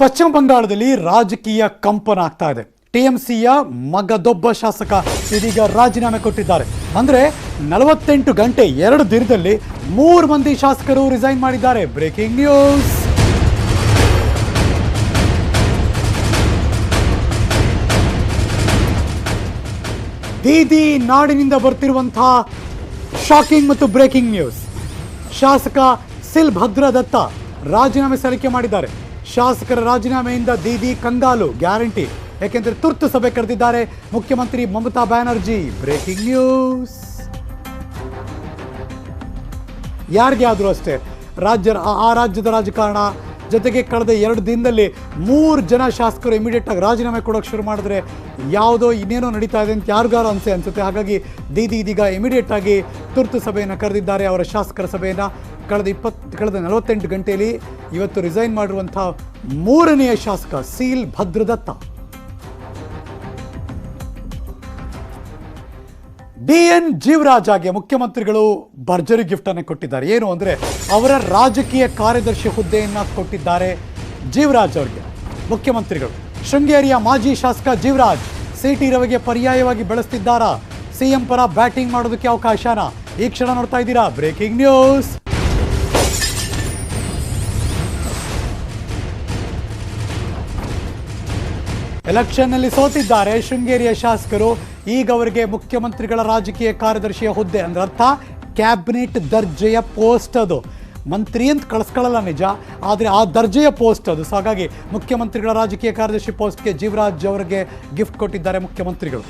ಪಶ್ಚಿಮ ಬಂಗಾಳದಲ್ಲಿ ರಾಜಕೀಯ ಕಂಪನ ಆಗ್ತಾ ಇದೆ. ಟಿಎಂಸಿಯ ಮಗದೊಬ್ಬ ಶಾಸಕ ಇದೀಗ ರಾಜೀನಾಮೆ ಕೊಟ್ಟಿದ್ದಾರೆ. ಅಂದ್ರೆ ನಲವತ್ತೆಂಟು ಗಂಟೆ ಎರಡು ದಿನದಲ್ಲಿ ಮೂರು ಮಂದಿ ಶಾಸಕರು ರಿಸೈನ್ ಮಾಡಿದ್ದಾರೆ. Breaking news. ದೀದಿ ನಾಡಿನಿಂದ ಬರ್ತಿರುವಂತಹ ಶಾಕಿಂಗ್ ಮತ್ತು ಬ್ರೇಕಿಂಗ್ ನ್ಯೂಸ್. ಶಾಸಕ ಸಿಲ್ ಭದ್ರದತ್ತ ರಾಜೀನಾಮೆ ಸಲ್ಲಿಕೆ ಮಾಡಿದ್ದಾರೆ. ಶಾಸಕರ ರಾಜೀನಾಮೆಯಿಂದ ದೀದಿ ಕಂಗಾಲು, ಗ್ಯಾರಂಟಿ. ಏಕೆಂದರೆ ತುರ್ತು ಸಭೆ ಕರೆದಿದ್ದಾರೆ ಮುಖ್ಯಮಂತ್ರಿ ಮಮತಾ ಬ್ಯಾನರ್ಜಿ. Breaking news. ಯಾರಿಗೆ ಆದರೂ ಅಷ್ಟೇ ರಾಜ್ಯ ಆ- ರಾಜ್ಯದ ರಾಜಕಾರಣ ಜೊತೆಗೆ ಕಳೆದ ಎರಡು ದಿನದಲ್ಲಿ ಮೂರು ಜನ ಶಾಸಕರು ಇಮಿಡಿಯೇಟ್ ಆಗಿ ರಾಜೀನಾಮೆ ಕೊಡೋಕೆ ಶುರು ಮಾಡಿದ್ರೆ ಯಾವುದೋ ಇನ್ನೇನೋ ನಡೀತಾ ಇದೆ ಅಂತ ಯಾರಿಗಾರು ಅನಿಸೆ ಅನಿಸುತ್ತೆ. ಹಾಗಾಗಿ ದೀದಿ ಇದೀಗ ಇಮಿಡಿಯೇಟ್ ಆಗಿ ತುರ್ತು ಸಭೆಯನ್ನು ಕರೆದಿದ್ದಾರೆ ಅವರ ಶಾಸಕರ ಸಭೆಯನ್ನು. ಕಳೆದ ಇಪ್ಪತ್ತು ಕಳೆದ ನಲವತ್ತೆಂಟು ಗಂಟೆಯಲ್ಲಿ ಇವತ್ತು ರಿಸೈನ್ ಮಾಡಿರುವಂಥ ಮೂರನೆಯ ಶಾಸಕ, ಸೀಲ್ ಭದ್ರದತ್ತ. ಡಿ ಎನ್ ಜೀವರಾಜಾಗೆ ಮುಖ್ಯಮಂತ್ರಿಗಳು ಭರ್ಜರಿ ಗಿಫ್ಟ್ ಅನ್ನು ಕೊಟ್ಟಿದ್ದಾರೆ. ಏನು ಅಂದ್ರೆ ಅವರ ರಾಜಕೀಯ ಕಾರ್ಯದರ್ಶಿ ಹುದ್ದೆಯನ್ನ ಕೊಟ್ಟಿದ್ದಾರೆ ಜೀವರಾಜ್ ಅವರಿಗೆ. ಮುಖ್ಯಮಂತ್ರಿಗಳು, ಶೃಂಗೇರಿಯ ಮಾಜಿ ಶಾಸಕ ಜೀವರಾಜ್ ಸಿಟಿ ರವಿಗೆ ಪರ್ಯಾಯವಾಗಿ ಬೆಳೆಸ್ತಿದ್ದಾರಾ? ಸಿಎಂ ಪರ ಬ್ಯಾಟಿಂಗ್ ಮಾಡೋದಕ್ಕೆ ಅವಕಾಶನ? ಈ ಕ್ಷಣ ನೋಡ್ತಾ ಇದ್ದೀರಾ? Breaking news! ಎಲೆಕ್ಷನ್ನಲ್ಲಿ ಸೋತಿದ್ದಾರೆ ಶೃಂಗೇರಿಯ ಶಾಸಕರು. ಈಗ ಅವರಿಗೆ ಮುಖ್ಯಮಂತ್ರಿಗಳ ರಾಜಕೀಯ ಕಾರ್ಯದರ್ಶಿಯ ಹುದ್ದೆ ಅಂದ್ರೆ ಅರ್ಥ ಕ್ಯಾಬಿನೆಟ್ ದರ್ಜೆಯ ಪೋಸ್ಟ್ ಅದು. ಮಂತ್ರಿ ಅಂತ ಕಳಿಸ್ಕೊಳ್ಳಲ್ಲ ನಿಜ, ಆದರೆ ಆ ದರ್ಜೆಯ ಪೋಸ್ಟ್ ಅದು. ಸೊ ಹಾಗಾಗಿ ಮುಖ್ಯಮಂತ್ರಿಗಳ ರಾಜಕೀಯ ಕಾರ್ಯದರ್ಶಿ ಪೋಸ್ಟ್ಗೆ ಜೀವರಾಜ್ ಅವರಿಗೆ ಗಿಫ್ಟ್ ಕೊಟ್ಟಿದ್ದಾರೆ ಮುಖ್ಯಮಂತ್ರಿಗಳು.